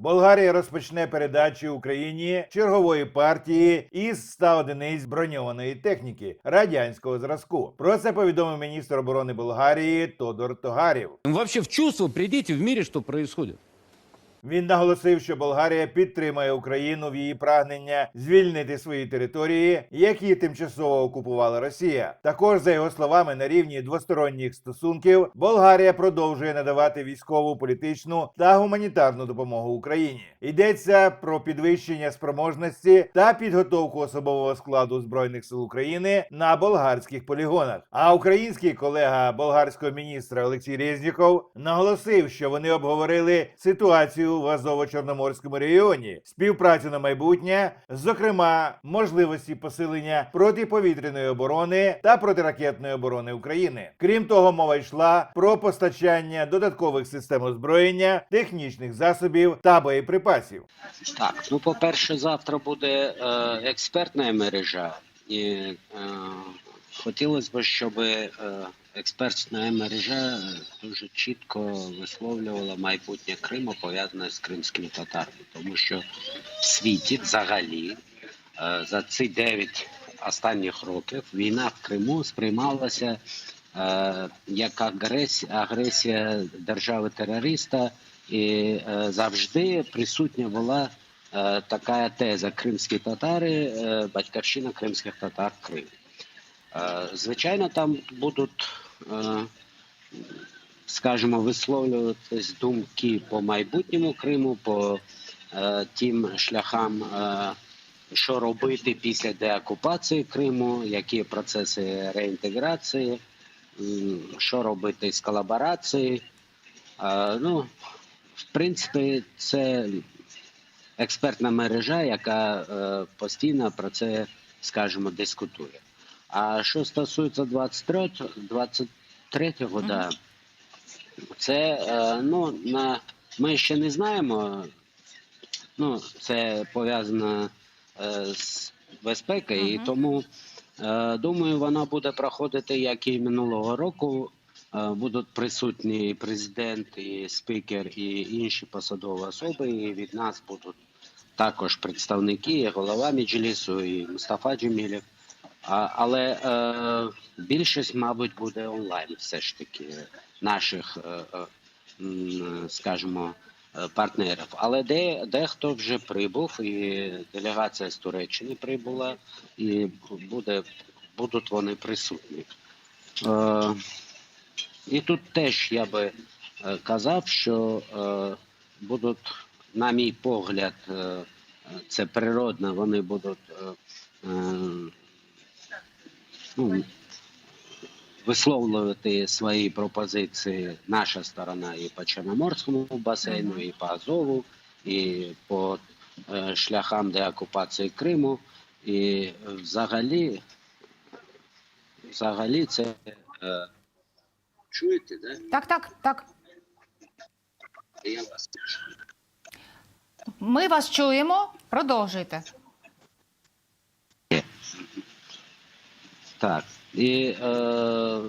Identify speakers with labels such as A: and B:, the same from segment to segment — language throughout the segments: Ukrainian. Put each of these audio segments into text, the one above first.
A: Болгарія розпочне передачу Україні чергової партії із 100 одиниць броньованої техніки радянського зразку. Про це повідомив міністр оборони Болгарії Тодор Тогарів.
B: Вообще в чувство прийдіть в мірі, що происходит.
A: Він наголосив, що Болгарія підтримує Україну в її прагнення звільнити свої території, які тимчасово окупувала Росія. Також, за його словами, на рівні двосторонніх стосунків Болгарія продовжує надавати військову, політичну та гуманітарну допомогу Україні. Йдеться про підвищення спроможності та підготовку особового складу збройних сил України на болгарських полігонах. А український колега болгарського міністра Олексій Резніков наголосив, що вони обговорили ситуацію в Азово-Чорноморському регіоні, співпрацю на майбутнє, зокрема, можливості посилення протиповітряної оборони та протиракетної оборони України. Крім того, мова йшла про постачання додаткових систем озброєння, технічних засобів та боєприпасів.
C: Так, ну по-перше, завтра буде е, експертна мережа, і е, хотілося б, щоб е, експертна мережа дуже чітко висловлювала майбутнє Криму пов'язане з кримськими татарами, тому що в світі взагалі е, за ці 9 останніх років війна в Криму сприймалася е, як агресія, агресія держави-терориста, і е, завжди присутня була е, така теза кримські татари, е, батьківщина кримських татар Крим. Е, звичайно, там будуть, е, скажімо, висловлюватись думки по майбутньому Криму, по е, тим шляхам, е, що робити після деокупації Криму, які процеси реінтеграції, що робити з колаборації. Е, ну, в принципі, це експертна мережа, яка е, постійно про це, скажімо, дискутує. А що стосується 23 23-го, да, це е, ну, на, ми ще не знаємо. Ну, це пов'язано е, з безпекою, і тому е, думаю, вона буде проходити як і минулого року. Будуть присутні і президент, і спікер, і інші посадові особи. І від нас будуть також представники, і голова Меджлісу, і Мустафа Джемілєв. Але е, більшість, мабуть, буде онлайн, все ж таки наших, е, е, скажімо, е, партнерів. Але де, дехто вже прибув, і делегація з Туреччини прибула, і буде, будуть вони присутні. Е, і тут теж я би е, казав, що е, будуть, на мій погляд, е, це природно, вони будуть е, е, ну, висловлювати свої пропозиції наша сторона і по Чорноморському басейну, і по Азову, і по е, шляхам деокупації Криму. І взагалі, взагалі це е, чуєте, да?
D: Так, так, так.
C: Я вас чую.
D: Ми вас чуємо. Продовжуйте.
C: Так. І е,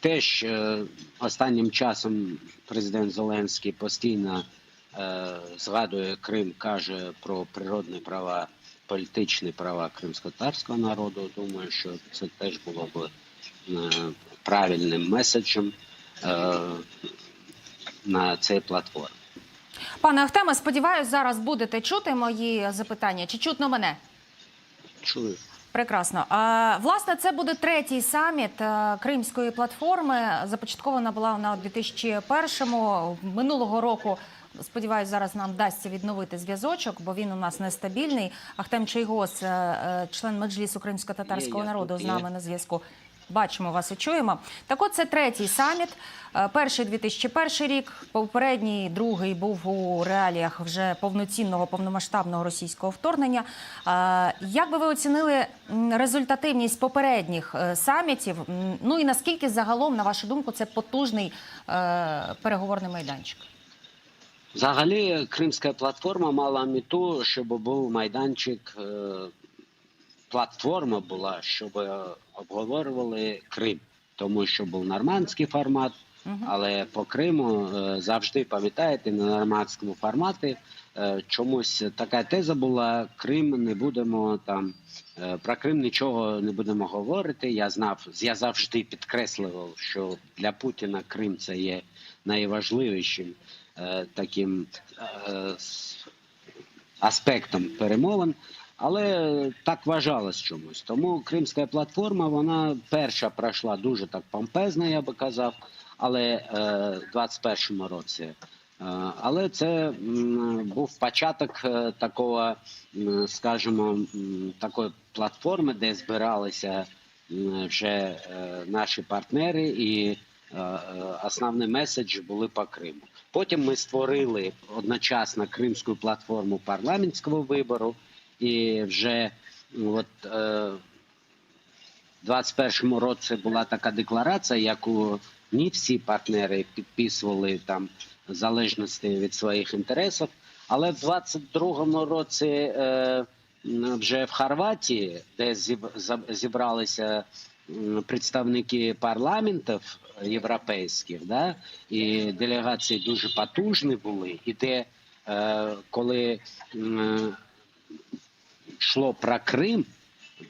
C: теж е, останнім часом президент Зеленський постійно е, згадує Крим, каже про природні права, політичні права кримсько-татарського народу. Думаю, що це теж було б е, правильним меседжем е, на цій платформі.
D: Пане Ахтеме, сподіваюся, зараз будете чути мої запитання. Чи чутно мене?
C: Чую.
D: Прекрасно. А, власне, це буде третій саміт е, Кримської платформи. Започаткована була вона у 2001-му. Минулого року. Сподіваюсь, зараз нам вдасться відновити зв'язочок, бо він у нас нестабільний. Ахтем Чайгос, е, е, член меджлісу кримсько-татарського народу, з нами на зв'язку. Бачимо вас і чуємо. Так от це третій саміт. Е, Перший 2001 рік, попередній другий був у реаліях вже повноцінного повномасштабного російського вторгнення. Е, Як би ви оцінили результативність попередніх е, самітів? Ну і наскільки загалом, на вашу думку, це потужний переговорний майданчик?
C: Взагалі, Кримська платформа мала мету, щоб був майданчик, платформа була, щоб обговорювали Крим, тому що був нормандський формат, Але по Криму е, завжди пам'ятаєте на нормандському форматі е, чомусь така теза була: Крим не будемо там е, про Крим нічого не будемо говорити. Я знав, я завжди підкреслював, що для Путіна Крим це є найважливішим таким аспектом перемовин. Але так вважалось чомусь. Тому Кримська платформа вона перша пройшла дуже так помпезно, я би казав, але е, в 21-му році. Е, але це був початок е, такого, скажімо, такої платформи, де збиралися вже наші партнери, і основний меседж були по Криму. Потім ми створили одночасно Кримську платформу парламентського вибору. І вже от, е, в 21-му році була така декларація, яку не всі партнери підписували там в залежності від своїх інтересів. Але в 22-му році е, вже в Хорватії, де зібралися представники парламентів європейських, да, і делегації дуже потужні були, і де е, коли м, йшло про Крим,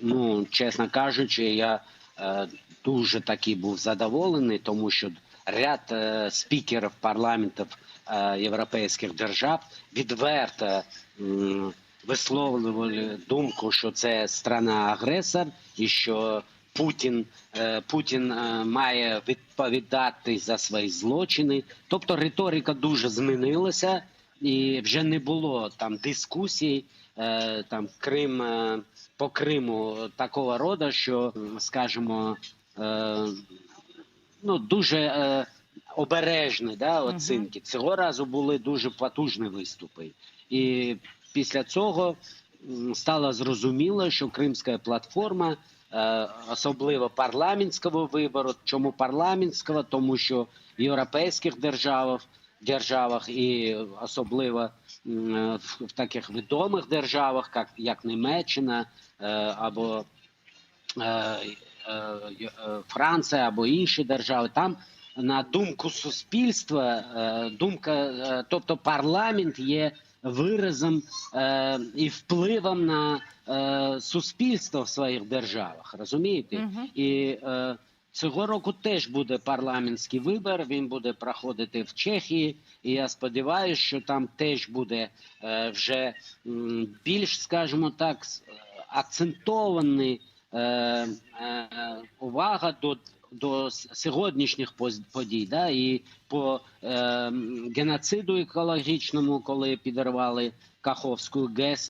C: ну чесно кажучи, я е, дуже таки був задоволений, тому що ряд е, спікерів парламентів е, європейських держав відверто м, висловлювали думку, що це страна-агресор і що Путін, е, Путін е, має відповідати за свої злочини. Тобто риторика дуже змінилася, і вже не було там дискусій. Е, там Крим е, по Криму такого роду, що скажімо, е, ну дуже обережні да, оцінки. Цього разу були дуже потужні виступи, і після цього стало зрозуміло, що Кримська платформа. Особливо парламентського вибору. Чому парламентського? Тому що європейських державах державах і особливо е, в, таких відомих державах, як, як Німеччина е, або е, Франція або інші держави, там на думку суспільства, думка, тобто парламент є виразом і впливом на суспільство в своїх державах. Розумієте?
D: Мгм.
C: І цього року теж буде парламентський вибір. Він буде проходити в Чехії. І я сподіваюся, що там теж буде е, вже більш, скажімо так, е, акцентований е, увага до. До сьогоднішніх подій, да, і по е, геноциду екологічному, коли підірвали Каховську ГЕС,